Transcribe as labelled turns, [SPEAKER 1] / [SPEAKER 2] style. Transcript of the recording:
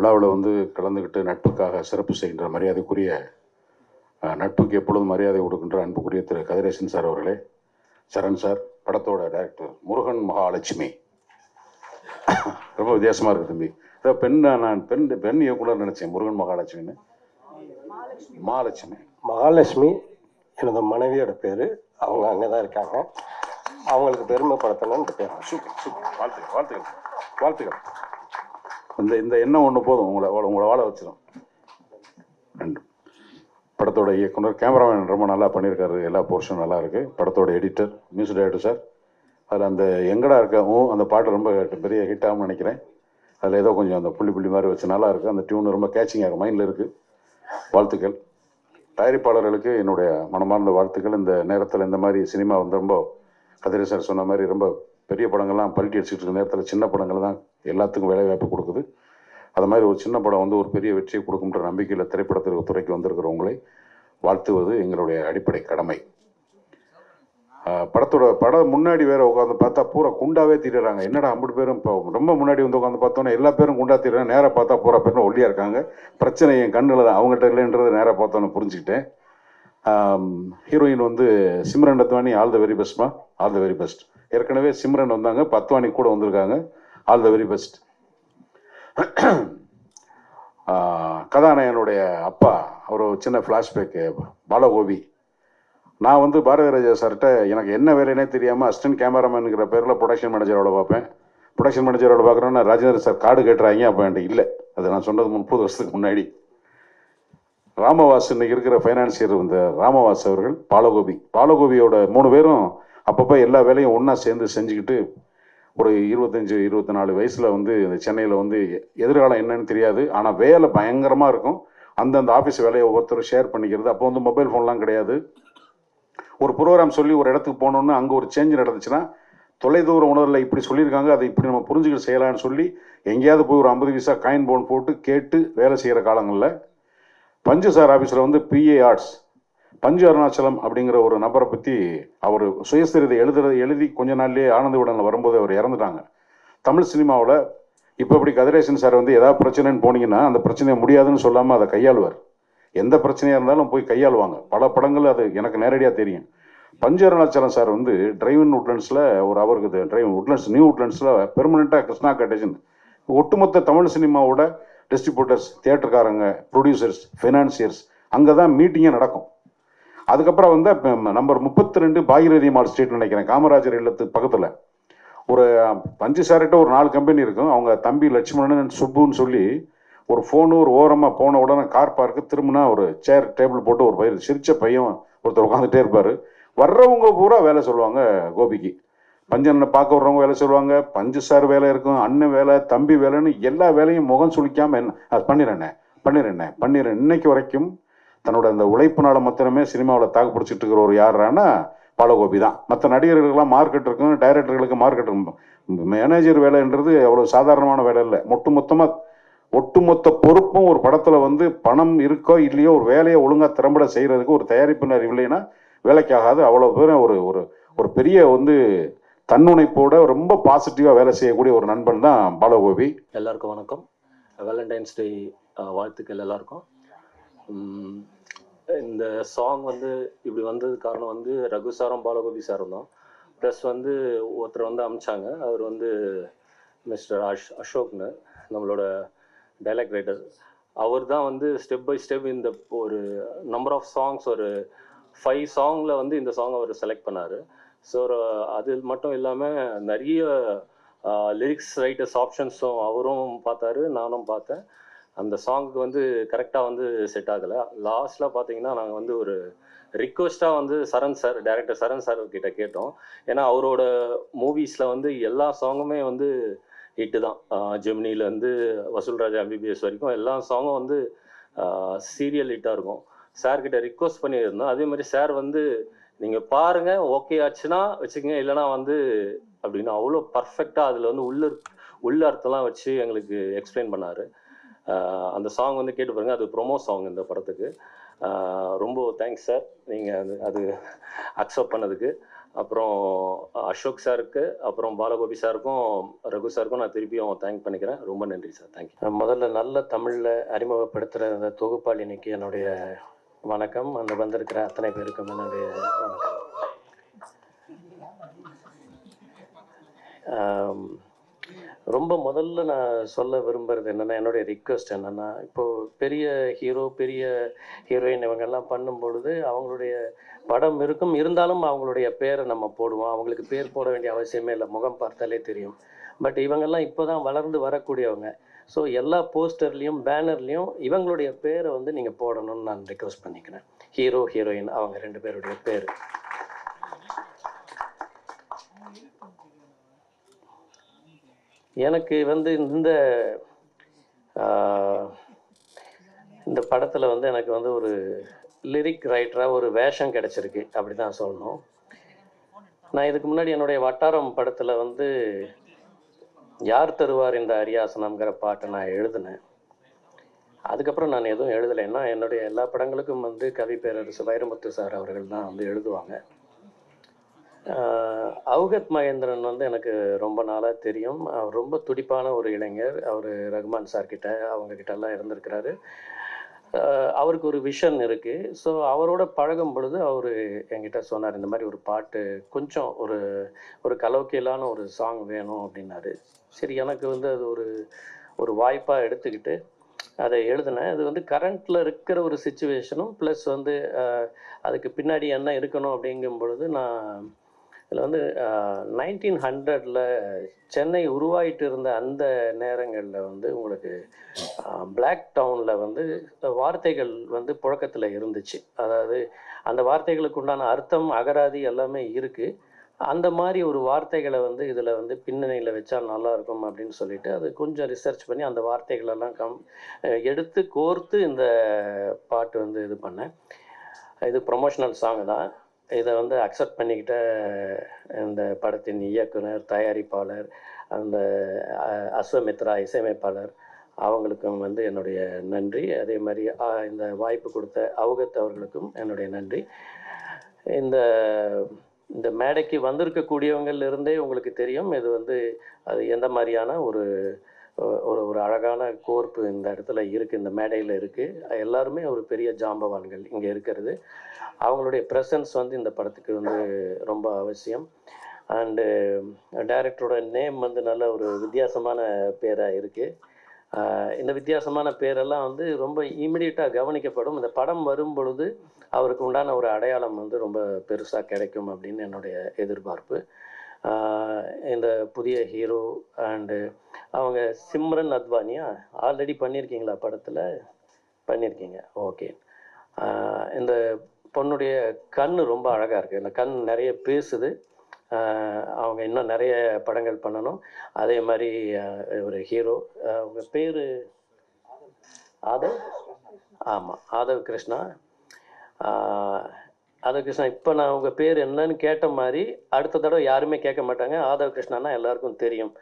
[SPEAKER 1] விழாவில் வந்து கலந்துக்கிட்டு நட்புக்காக சிறப்பு செய்கின்ற மரியாதைக்குரிய நட்புக்கு எப்பொழுதும் மரியாதை கொடுக்கின்ற அன்புக்குரிய திரு கதிரேசன் சார் அவர்களே. சரண் சார் படத்தோட டைரக்டர் முருகன் மகாலட்சுமி. ரொம்ப வித்தியாசமாக இருக்கு தம்பி. அதாவது பெண் நான் பெண் பெண் இயக்குனர் நினச்சேன் முருகன் மகாலட்சுமின்னு. மகாலட்சுமி.
[SPEAKER 2] மகாலட்சுமி எனது மனைவியோட பேர் அவங்க அங்கே தான் இருக்காங்க. அவங்களுக்கு பெருமைப்படுத்தணும்னு பேர்.
[SPEAKER 1] Super super. வாழ்த்துக்கள் வாழ்த்துக்கள். வாழ்த்துக்கள். இந்த இந்த எண்ணம் ஒன்று போதும். உங்களை உங்களை வாழ வச்சிடும் ரெண்டு படத்தோட இயக்குனர் கேமராமேன் ரொம்ப நல்லா பண்ணியிருக்காரு. எல்லா போர்ஷனும் நல்லா இருக்குது படத்தோட எடிட்டர் மியூசிக் டைரக்டர் சார் அதில் அந்த எங்கடா இருக்கவும் அந்த பாட்டு ரொம்ப பெரிய ஹிட் ஆகும்னு நினைக்கிறேன். அதில் ஏதோ கொஞ்சம் அந்த புள்ளி புள்ளி மாதிரி வச்சு நல்லா இருக்குது அந்த டியூன் ரொம்ப கேச்சிங்காக ஆகும் மைண்டில் இருக்குது வாழ்த்துக்கள். தயாரிப்பாளர்களுக்கு என்னுடைய மனமார்ந்த வாழ்த்துக்கள். இந்த நேரத்தில் இந்த மாதிரி சினிமா வந்து ரொம்ப கதிரை சார் சொன்ன மாதிரி ரொம்ப பெரிய படங்கள்லாம் பல்ட்டி அடிச்சுட்டு இருக்க நேரத்தில் சின்ன படங்கள் தான் எல்லாத்துக்கும் வேலைவாய்ப்பு கொடுக்குது. அது மாதிரி ஒரு சின்ன படம் வந்து ஒரு பெரிய வெற்றியை கொடுக்கும்ன்ற நம்பிக்கையில் திரைப்படத்திற்கு துறைக்கு வந்திருக்கிறவங்களை வாழ்த்துவது எங்களுடைய அடிப்படை கடமை. படத்தோட படம் முன்னாடி வேற உட்காந்து பார்த்தா பூரா குண்டாவே திரிறாங்க என்னடா ஐம்பது பேரும் இப்போ ரொம்ப முன்னாடி வந்து உட்காந்து பார்த்தோன்னே எல்லா பேரும் குண்டா திரிறாங்க நேராக பார்த்தா பூரா பேரும் ஒல்லியாக இருக்காங்க. பிரச்சனை என் கண்ணில் தான். அவங்ககிட்ட இல்லைன்றது நேராக பார்த்தோன்னு புரிஞ்சுக்கிட்டேன். ஹீரோயின் வந்து Simran Advani all the very பெஸ்ட்மா? All the very best. ஏற்கனவே சிம்ரன் வந்தாங்க பத்வானி கூட வந்திருக்காங்க. ஆல் த வெரி பெஸ்ட் கதாநாயகனுடைய அப்பா அவர் ஒரு சின்ன ஃப்ளாஷ்பேக்கு பாலகோபி. நான் வந்து பாரதி ராஜா சார்கிட்ட எனக்கு என்ன வேலைன்னே தெரியாமல் அசிஸ்டன்ட் கேமராமேனுங்கிற பேரில் ப்ரொடக்ஷன் மேனேஜரோட பார்ப்பேன். ப்ரொடக்ஷன் மேனேஜரோட பார்க்குறேன்னா ராஜேந்திர சார் கார்டு கேட்டுறாங்க அப்போ என்கிட்ட இல்லை. அது நான் சொன்னது முப்பது வருஷத்துக்கு முன்னாடி. ராமவாஸ் இன்னைக்கு இருக்கிற ஃபைனான்சியர் இந்த ராமவாஸ் அவர்கள் பாலகோபி. பாலகோபியோட மூணு பேரும் அப்பப்போ எல்லா வேலையும் ஒன்றா சேர்ந்து செஞ்சுக்கிட்டு ஒரு இருபத்தஞ்சி இருபத்தி நாலு வயசில் வந்து இந்த சென்னையில் வந்து எதிர்காலம் என்னன்னு தெரியாது. ஆனால் வேலை பயங்கரமாக இருக்கும். அந்தந்த ஆஃபீஸ் வேலையை ஒவ்வொருத்தரும் ஷேர் பண்ணிக்கிறது. அப்போ வந்து மொபைல் ஃபோன்லாம் கிடையாது. ஒரு ப்ரோக்ராம் சொல்லி ஒரு இடத்துக்கு போனோன்னு அங்கே ஒரு சேஞ்ச் நடந்துச்சுன்னா தொலைதூர உணர்வில் இப்படி சொல்லியிருக்காங்க. அதை இப்படி நம்ம புரிஞ்சுக்கிட்டு செய்யலாம்னு சொல்லி எங்கேயாவது போய் ஒரு ஐம்பது பைசா காயின் போன் போட்டு கேட்டு வேலை செய்கிற காலங்களில் பஞ்சு சார் ஆஃபீஸில் வந்து பிஏ ஆர்ட்ஸ் பஞ்சு அருணாச்சலம் அப்படிங்கிற ஒரு நபரை பற்றி அவர் சுயசரிதை எழுதுறது எழுதி கொஞ்ச நாள்லேயே ஆனந்த விடனில் வரும்போது அவர் இறந்துட்டாங்க. தமிழ் சினிமாவில் இப்போ இப்படி கதிரேசன் சார் வந்து ஏதாவது பிரச்சனைன்னு போனீங்கன்னா அந்த பிரச்சனையை முடியாதுன்னு சொல்லாமல் அதை கையாளுவார். எந்த பிரச்சனையாக இருந்தாலும் போய் கையாளுவாங்க. பல படங்கள் அது எனக்கு நேரடியாக தெரியும். பஞ்சு அருணாச்சலம் சார் வந்து டிரைவின் உட்லண்ட்ஸில் ஒரு அவருக்கு டிரைவ் உட்லண்ட்ஸ் நியூ உட்லண்ட்ஸில் பெர்மனெண்ட்டாக கிருஷ்ணா கட்டேஜன் ஒட்டுமொத்த தமிழ் சினிமாவோட டிஸ்ட்ரிபியூட்டர்ஸ் தியேட்டர்காரங்க ப்ரொடியூசர்ஸ் ஃபினான்சியர்ஸ் அங்கே தான் மீட்டிங்கே நடக்கும். அதுக்கப்புறம் வந்து நம்பர் முப்பத்தி ரெண்டு பாகிரதி மால் ஸ்ட்ரீட் நினைக்கிறேன். காமராஜர் இல்லத்து பக்கத்தில். ஒரு பஞ்சு சார்கிட்ட ஒரு நாலு கம்பெனி இருக்கும். அவங்க தம்பி லட்சுமணன் சுப்புன்னு சொல்லி ஒரு ஃபோனு ஒரு ஓரமாக போன உடனே கார் பார்க்கு திரும்பினா ஒரு சேர் டேபிள் போட்டு ஒரு பையன் சிரிச்ச பையன் ஒருத்தர் உட்காந்துட்டே இருப்பார். வர்றவங்க பூரா வேலை சொல்லுவாங்க கோபிக்கு. பஞ்சனை பார்க்க வர்றவங்க வேலை சொல்லுவாங்க. பஞ்சு சார் வேலை இருக்கும் அண்ணன் வேலை தம்பி வேலைன்னு எல்லா வேலையும் முகம் சுழிக்காமல் என்ன அது பண்ணிடுறேண்ணே பண்ணிடுறேண்ணே பண்ணிடுறேன். இன்னைக்கு வரைக்கும் தன்னோட அந்த உழைப்புனால மாத்திரமே சினிமாவில் தாக்கு பிடிச்சிட்டு இருக்கிற ஒரு யாரானா பாலகோபி தான். மற்ற நடிகர்களுக்கெல்லாம் மார்க்கெட் இருக்கும் டைரக்டர்களுக்கு மார்க்கெட் இருக்கும். மேனேஜர் வேலைன்றது அவ்வளோ சாதாரணமான வேலை இல்லை. ஒட்டு மொத்தமாக ஒட்டுமொத்த பொறுப்பும் ஒரு படத்தில் வந்து பணம் இருக்கோ இல்லையோ ஒரு வேலையை ஒழுங்காக திறம்பட செய்கிறதுக்கு ஒரு தயாரிப்பினர் இல்லைன்னா வேலைக்காகாது. அவ்வளோ பேரும் ஒரு ஒரு ஒரு பெரிய வந்து தன்னுணைப்போட ரொம்ப பாசிட்டிவாக வேலை செய்யக்கூடிய ஒரு நண்பன் தான் பாலகோபி.
[SPEAKER 3] எல்லாருக்கும் வணக்கம். வேலண்டைன்ஸ் டே வாழ்த்துக்கள் எல்லாருக்கும். இந்த சாங் வந்து இப்படி வந்தது காரணம் வந்து ரகு சாரும் பாலகோபி சாரும் தான். ப்ளஸ் வந்து ஒருத்தர் வந்து அமிச்சாங்க. அவர் வந்து மிஸ்டர் அஷ் அசோக்னு நம்மளோட டைலாக் ரைட்டர் அவர் தான் வந்து ஸ்டெப் பை ஸ்டெப் இந்த ஒரு நம்பர் ஆஃப் சாங்ஸ் ஒரு ஃபைவ் சாங்கில் வந்து இந்த சாங் அவர் செலக்ட் பண்ணார். ஸோ அது மட்டும் இல்லாமல் நிறைய லிரிக்ஸ் ரைட்டர்ஸ் ஆப்ஷன்ஸும் அவரும் பார்த்தாரு நானும் பார்த்தேன். அந்த சாங்குக்கு வந்து கரெக்டாக வந்து செட் ஆகலை. லாஸ்ட்டில் பார்த்தீங்கன்னா நாங்கள் வந்து ஒரு ரிக்வெஸ்ட்டாக வந்து Charan sir director Charan sir கிட்ட கேட்டோம். ஏன்னா அவரோட மூவிஸில் வந்து எல்லா சாங்குமே வந்து ஹிட்டு தான். ஜெமினிலேருந்து வசூல் ராஜா எம்பிபிஎஸ் வரைக்கும் எல்லா சாங்கும் வந்து சீரியல் ஹிட்டாக இருக்கும். சார்கிட்ட ரிக்வஸ்ட் பண்ணியிருந்தோம். அதே மாதிரி சார் வந்து நீங்கள் பாருங்கள் ஓகே ஆச்சுன்னா வச்சுக்கோங்க. இல்லைன்னா வந்து அப்படின்னு அவ்வளோ பர்ஃபெக்டாக அதில் வந்து உள்ள உள்ள அர்த்தம்லாம் வச்சு எங்களுக்கு எக்ஸ்பிளைன் பண்ணார். அந்த சாங் வந்து கேட்டு பாருங்க. அது ப்ரொமோ சாங் இந்த படத்துக்கு. ரொம்ப தேங்க்ஸ் சார் நீங்கள் அது அது அக்செப்ட் பண்ணதுக்கு. அப்புறம் அசோக் சாருக்கு அப்புறம் பாலகோபி சாருக்கும் ரகு சாருக்கும் நான் திருப்பியும் தேங்க் பண்ணிக்கிறேன். ரொம்ப நன்றி சார் தேங்க்யூ
[SPEAKER 4] முதல்ல நல்ல தமிழில் அறிமுகப்படுத்துகிற அந்த தொகுப்பாளினிக்கு என்னுடைய வணக்கம். அந்த வந்திருக்கிற அத்தனை பேருக்கும் என்னுடைய வணக்கம். ரொம்ப முதல்ல நான் சொல்ல விரும்புறது என்னென்னா என்னுடைய ரிக்வெஸ்ட் என்னென்னா இப்போது பெரிய ஹீரோ பெரிய ஹீரோயின் இவங்கெல்லாம் பண்ணும் பொழுது அவங்களுடைய படம் இருக்கும். இருந்தாலும் அவங்களுடைய பேரை நம்ம போடுவோம். அவங்களுக்கு பேர் போட வேண்டிய அவசியமே இல்லை. முகம் பார்த்தாலே தெரியும். பட் இவங்கெல்லாம் இப்போ தான் வளர்ந்து வரக்கூடியவங்க. ஸோ எல்லா போஸ்டர்லேயும் பேனர்லேயும் இவங்களுடைய பேரை வந்து நீங்கள் போடணும்னு நான் ரெக்வஸ்ட் பண்ணிக்கிறேன். ஹீரோ ஹீரோயின் அவங்க ரெண்டு பேருடைய பேர். எனக்கு வந்து இந்த இந்த படத்தில் வந்து எனக்கு வந்து ஒரு லிரிக் ரைட்டராக ஒரு வேஷம் கிடச்சிருக்கு. அப்படி தான் சொல்லணும். நான் இதுக்கு முன்னாடி என்னுடைய வட்டாரம் படத்தில் வந்து யார் தருவார் இந்த அரியாசனம்ங்கிற பாட்டை நான் எழுதினேன். அதுக்கப்புறம் நான் எதுவும் எழுதலைன்னா என்னுடைய எல்லா படங்களுக்கும் வந்து கவி பேரரசு வைரமுத்து சார் அவர்கள் தான் வந்து எழுதுவாங்க. அவுகத் மகேந்திரன் வந்து எனக்கு ரொம்ப நாளாக தெரியும். அவர் ரொம்ப துடிப்பான ஒரு இளைஞர். அவர் ரகுமான் சார் கிட்ட அவங்க இருந்திருக்கிறாரு. அவருக்கு ஒரு விஷன் இருக்குது ஸோ அவரோட பழகும் பொழுது அவர் என்கிட்ட சொன்னார் இந்த மாதிரி ஒரு பாட்டு கொஞ்சம் ஒரு ஒரு கலோக்கியலான ஒரு சாங் வேணும் அப்படின்னாரு. சரி எனக்கு வந்து அது ஒரு ஒரு வாய்ப்பாக எடுத்துக்கிட்டு அதை எழுதினேன். அது வந்து கரண்ட்டில் இருக்கிற ஒரு சுச்சுவேஷனும் ப்ளஸ் வந்து அதுக்கு பின்னாடி என்ன இருக்கணும் அப்படிங்கும் பொழுது நான் இதில் வந்து நைன்டீன் ஹண்ட்ரடில் சென்னை உருவாயிட்டு இருந்த அந்த நேரங்களில் வந்து உங்களுக்கு பிளாக் டவுனில் வந்து வார்த்தைகள் வந்து புழக்கத்தில் இருந்துச்சு. அதாவது அந்த வார்த்தைகளுக்கு உண்டான அர்த்தம் அகராதி எல்லாமே இருக்குது அந்த மாதிரி ஒரு வார்த்தைகளை வந்து இதில் வந்து பின்னணியில் வச்சா நல்லா இருக்கும் அப்படின்னு சொல்லிட்டு அது கொஞ்சம் ரிசர்ச் பண்ணி அந்த வார்த்தைகளெல்லாம் கம் எடுத்து கோர்த்து இந்த பாட்டு வந்து இது பண்ணேன். இது ப்ரொமோஷனல் சாங் தான். இதை வந்து அக்செப்ட் பண்ணிக்கிட்ட இந்த படத்தின் இயக்குனர் தயாரிப்பாளர் அந்த அஸ்வமித்ரா இசையமைப்பாளர் அவங்களுக்கும் வந்து என்னுடைய நன்றி. அதே மாதிரி இந்த வாய்ப்பு கொடுத்த அவகத் அவர்களுக்கும் என்னுடைய நன்றி. இந்த இந்த மேடைக்கு வந்திருக்கக்கூடியவங்கள்லேருந்தே உங்களுக்கு தெரியும் இது வந்து அது எந்த மாதிரியான ஒரு ஒரு ஒரு அழகான கோர்ப்பு இந்த இடத்துல இருக்குது இந்த மேடையில் இருக்குது எல்லாருமே ஒரு பெரிய ஜாம்பவான்கள் இங்கே இருக்கிறது. அவங்களுடைய ப்ரெசன்ஸ் வந்து இந்த படத்துக்கு வந்து ரொம்ப அவசியம். அண்டு டைரக்டரோட நேம் வந்து நல்ல ஒரு வித்தியாசமான பேராக இருக்குது uh, இந்த வித்தியாசமான பேரெல்லாம் வந்து ரொம்ப இமிடியட்டாக கவனிக்கப்படும். இந்த படம் வரும் பொழுது அவருக்கு உண்டான ஒரு அடையாளம் வந்து ரொம்ப பெருசாக கிடைக்கும் அப்படின்னு என்னுடைய எதிர்பார்ப்பு. இந்த புதிய ஹீரோ அண்டு அவங்க சிம்ரன் அத்வானியா? ஆல்ரெடி பண்ணியிருக்கீங்களா படத்தில்? பண்ணியிருக்கீங்க ஓகே. இந்த பொண்ணுடைய கண் ரொம்ப அழகாக இருக்குது இந்த கண் நிறைய பேசுது. அவங்க இன்னும் நிறைய படங்கள் பண்ணணும். அதே மாதிரி ஒரு ஹீரோ. அவங்க பேர்? ஆதவ். ஆமாம் ஆதவ் கிருஷ்ணா. ஆஹ் கிருஷ்ணா இப்போ நான் உங்கள் பேர் என்னன்னு கேட்ட மாதிரி அடுத்த தடவை யாருமே கேட்க மாட்டாங்க. ஆதவ் கிருஷ்ணான்னா எல்லாருக்கும் தெரியும்.